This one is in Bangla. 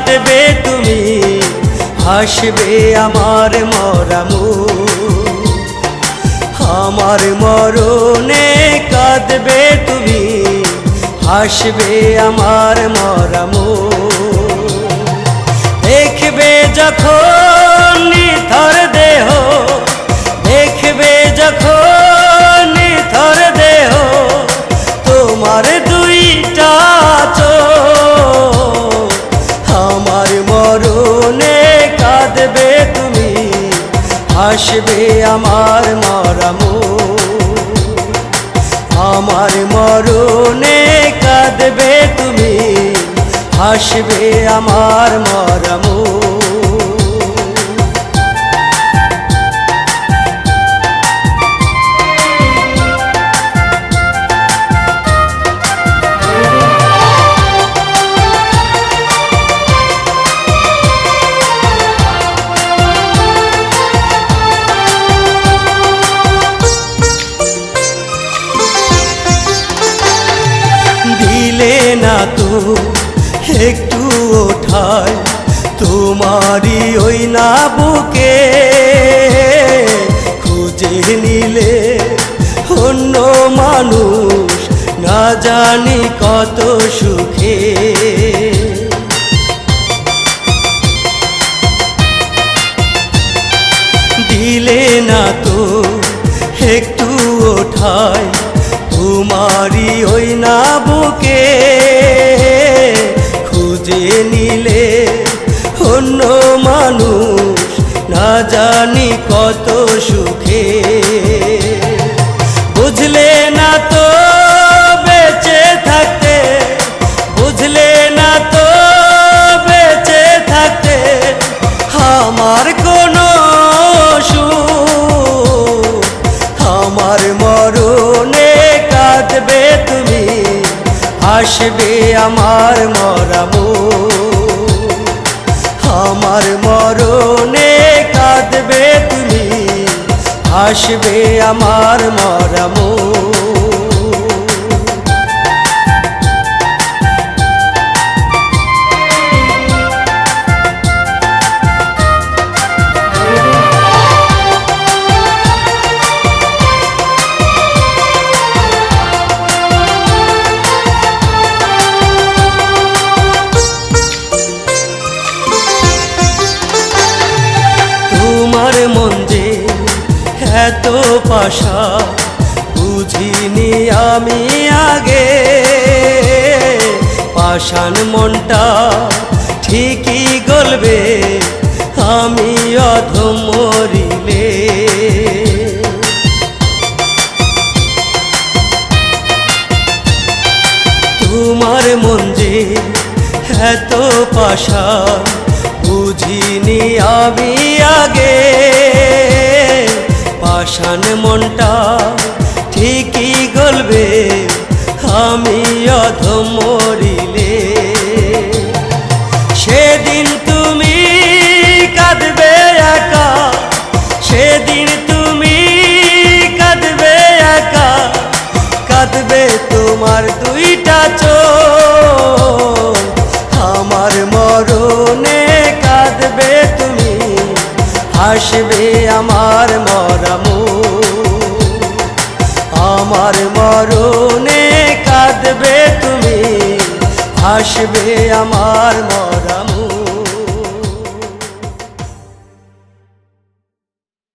কাঁদবে তুমি, হাসবে আমার মরামু। আমার মরণে কাঁদবে তুমি, হাসবে আমার মরামু। দেখবে যখন নিথর দেহ, দেখবে যখন নিথর দেহ, তোমার হাসবে আমার মরামু। আমার মরণে কাঁদবে তুমি হাসবে আমার মরামু। একটু ওঠায় তোমারই ওই না বুকে। খুঁজে নিলে অন্য মানুষ না জানি কত সুখে। দিলে না তো একটু ওঠায় তোমারই ওই না বুকে। খুঁজে নিলে অন্য মানুষ না জানি কত সুখে। আসবে আমার মরাব আমার মরণে কাঁদবে তুমি আসবে আমার মরামু। পাশা। বুঝিনি আমি আগে। পাষাণ মনটা ঠিকই গলবে, আমি অধম মরিলে তোমার মন যে এত পাশা, বুঝিনি আমি আগে। পাষাণ মনটা ঠিকই গলবে, আমি অধম মরিলে। সেদিন তুমি কাঁদবে একা, সেদিন তুমি কাঁদবে একা, কাঁদবে তোমার দুইটা চোখ। হাসবে আমার মরম। আমার মরণে কাঁদবে তুমি আসবে আমার মরামু।